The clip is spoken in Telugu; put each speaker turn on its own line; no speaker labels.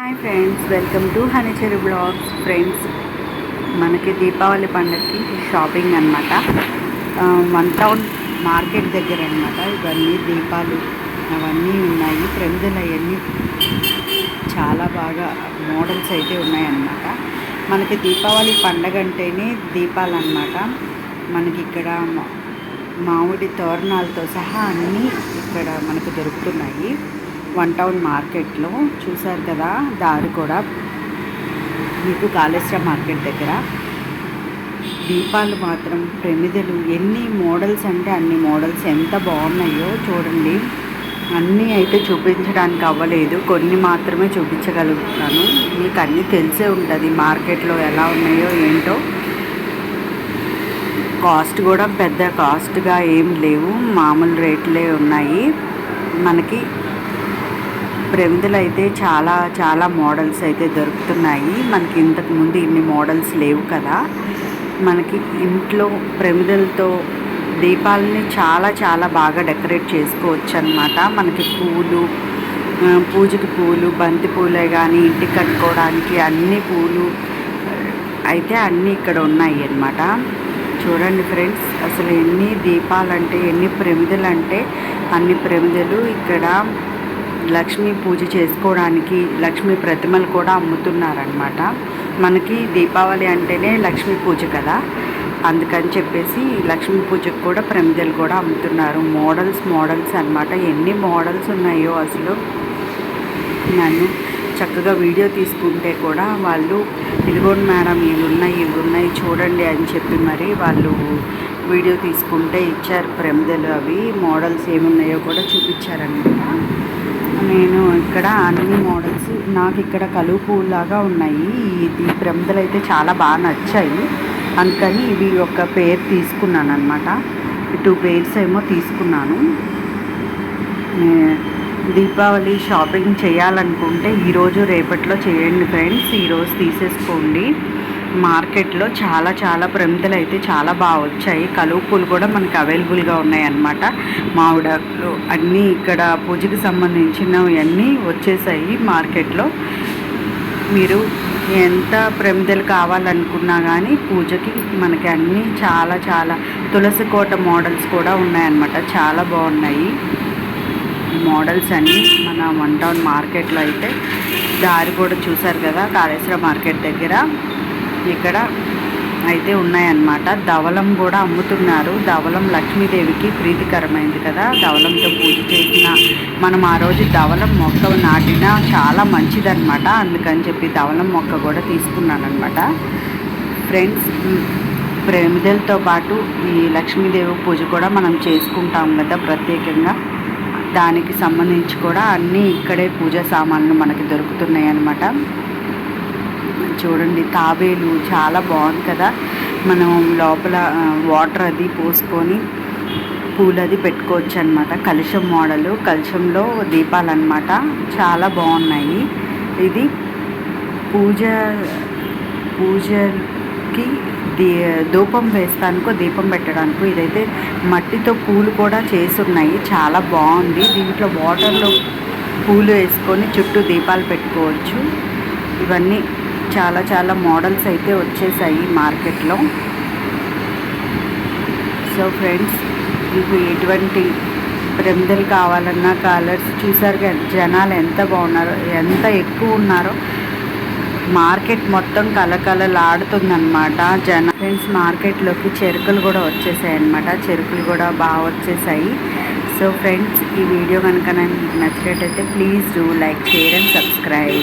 Hi friends welcome to Honey Cherry Vlogs. Friends మనకి దీపావళి పండగకి షాపింగ్ అనమాట వన్ టౌన్ మార్కెట్ దగ్గర అనమాట ఇవన్నీ దీపాలు అవన్నీ ఉన్నాయి. ఫ్రెండ్స్ అవన్నీ చాలా బాగా మోడల్స్ అయితే ఉన్నాయన్నమాట. మనకి దీపావళి పండగ అంటేనే దీపాలు అన్నమాట మనకి ఇక్కడ మామిడి తోరణాలతో సహా అన్నీ ఇక్కడ మనకు దొరుకుతున్నాయి. వన్ టౌన్ మార్కెట్లో చూసారు కదా దారి కూడా. మీకు కాళేశ్వర మార్కెట్ దగ్గర. దీపాలు మాత్రం ప్రమిదలు. ఎన్ని మోడల్స్ అంటే అన్ని మోడల్స్ ఎంత బాగున్నాయో చూడండి. అన్నీ అయితే చూపించడానికి అవ్వలేదు. కొన్ని మాత్రమే చూపించగలుగుతాను. మీకు అన్నీ తెలిసే ఉంటుంది మార్కెట్లో ఎలా ఉన్నాయో ఏంటో. కాస్ట్ కూడా పెద్ద కాస్ట్గా ఏం లేవు. మామూలు రేట్లే ఉన్నాయి. మనకి ప్రమిదలు అయితే చాలా చాలా మోడల్స్ అయితే దొరుకుతున్నాయి. మనకి ఇంతకుముందు ఇన్ని మోడల్స్ లేవు కదా. మనకి ఇంట్లో ప్రమిదలతో దీపాలని చాలా చాలా బాగా డెకరేట్ చేసుకోవచ్చు అనమాట మనకి పూలు పూజకి పూలు బంతి పూలే కానీ ఇంటికి కట్టుకోవడానికి అన్ని పూలు అయితే అన్నీ ఇక్కడ ఉన్నాయి అన్నమాట చూడండి ఫ్రెండ్స్ అసలు ఎన్ని దీపాలంటే ఎన్ని ప్రమిదలు అంటే అన్ని ప్రమిదలు ఇక్కడ లక్ష్మీ పూజ చేసుకోవడానికి లక్ష్మీ ప్రతిమలు కూడా అమ్ముతున్నారనమాట మనకి దీపావళి అంటేనే లక్ష్మీ పూజ కదా. అందుకని చెప్పేసి లక్ష్మీ పూజకు కూడా ప్రమిదలు కూడా అమ్ముతున్నారు. మోడల్స్ మోడల్స్ అన్నమాట. ఎన్ని మోడల్స్ ఉన్నాయో అసలు. నన్ను చక్కగా వీడియో తీసుకుంటే కూడా వాళ్ళు ఇదిగోండి మేడం ఇవి ఉన్నాయి ఇవి ఉన్నాయి చూడండి అని చెప్పి మరి వాళ్ళు వీడియో తీసుకుంటే ఇచ్చారు. ప్రమిదలు అవి మోడల్స్ ఏమున్నాయో కూడా చూపించారనమాట నేను ఇక్కడ అన్ని మోడల్స్ నాకు ఇక్కడ కలువు పువ్వులాగా ఉన్నాయి. ఇది ప్రమిదలు అయితే చాలా బాగా నచ్చాయి. అందుకని ఇవి ఒక పేర్ తీసుకున్నాను అనమాట టూ పేర్స్ ఏమో తీసుకున్నాను. దీపావళి షాపింగ్ చేయాలనుకుంటే ఈరోజు రేపట్లో చేయండి ఫ్రెండ్స్. ఈరోజు తీసేసుకోండి. మార్కెట్లో చాలా చాలా ప్రమిదలు అయితే చాలా బాగా వచ్చాయి. కలువ పూలు కూడా మనకి అవైలబుల్గా ఉన్నాయన్నమాట. మామిడాకులు అన్నీ ఇక్కడ పూజకి సంబంధించినవి అన్నీ వచ్చేసాయి మార్కెట్లో. మీరు ఎంత ప్రమిదలు కావాలనుకున్నా కానీ పూజకి మనకి అన్నీ చాలా చాలా తులసి కోట మోడల్స్ కూడా ఉన్నాయన్నమాట. చాలా బాగున్నాయి. మోడల్స్ అన్నీ మన వన్ టౌన్ మార్కెట్లో అయితే. దారి కూడా చూసారు కదా కాళేశ్వర మార్కెట్ దగ్గర. ఇక్కడ అయితే ఉన్నాయన్నమాట. ధవలం కూడా అమ్ముతున్నారు. ధవలం లక్ష్మీదేవికి ప్రీతికరమైంది కదా. ధవలంతో పూజ చేసిన మనం ఆ రోజు ధవలం మొక్క నాటినా చాలా మంచిదన్నమాట. అందుకని చెప్పి ధవలం మొక్క కూడా తీసుకున్నాను అనమాట ఫ్రెండ్స్ ప్రమిదలతో పాటు ఈ లక్ష్మీదేవి పూజ కూడా మనం చేసుకుంటాం కదా ప్రత్యేకంగా. దానికి సంబంధించి కూడా అన్నీ ఇక్కడే పూజా సామాన్లు మనకి దొరుకుతున్నాయి అన్నమాట చూడండి తాబేలు చాలా బాగుంది కదా. మనం లోపల వాటర్ అది పోసుకొని పూలు అది పెట్టుకోవచ్చు అనమాట కలుషం మోడలు కలుషంలో దీపాలు అన్నమాట చాలా బాగున్నాయి. ఇది పూజ పూజకి దీ ధూపం వేస్తానికో దీపం పెట్టడానికో ఇదైతే మట్టితో పూలు కూడా చేసి ఉన్నాయి చాలా బాగుంది. దీంట్లో వాటర్లో పూలు వేసుకొని చుట్టూ దీపాలు పెట్టుకోవచ్చు. ఇవన్నీ చాలా చాలా మోడల్స్ అయితే వచ్చేసాయి మార్కెట్లో. సో ఫ్రెండ్స్ మీకు ఎటువంటి బ్రెందలు కావాలన్నా కలర్స్ చూసారు కదా జనాలు ఎంత బాగున్నారో ఎంత ఎక్కువ ఉన్నారో మార్కెట్ మొత్తం కలకలలాడుతుందనమాట జన ఫ్రెండ్స్ మార్కెట్లోకి చెరుకులు కూడా వచ్చేసాయి అనమాట చెరుకులు కూడా బాగా వచ్చేసాయి. సో ఫ్రెండ్స్ ఈ వీడియో కనుక నాకు నచ్చినట్టయితే please do like share and subscribe.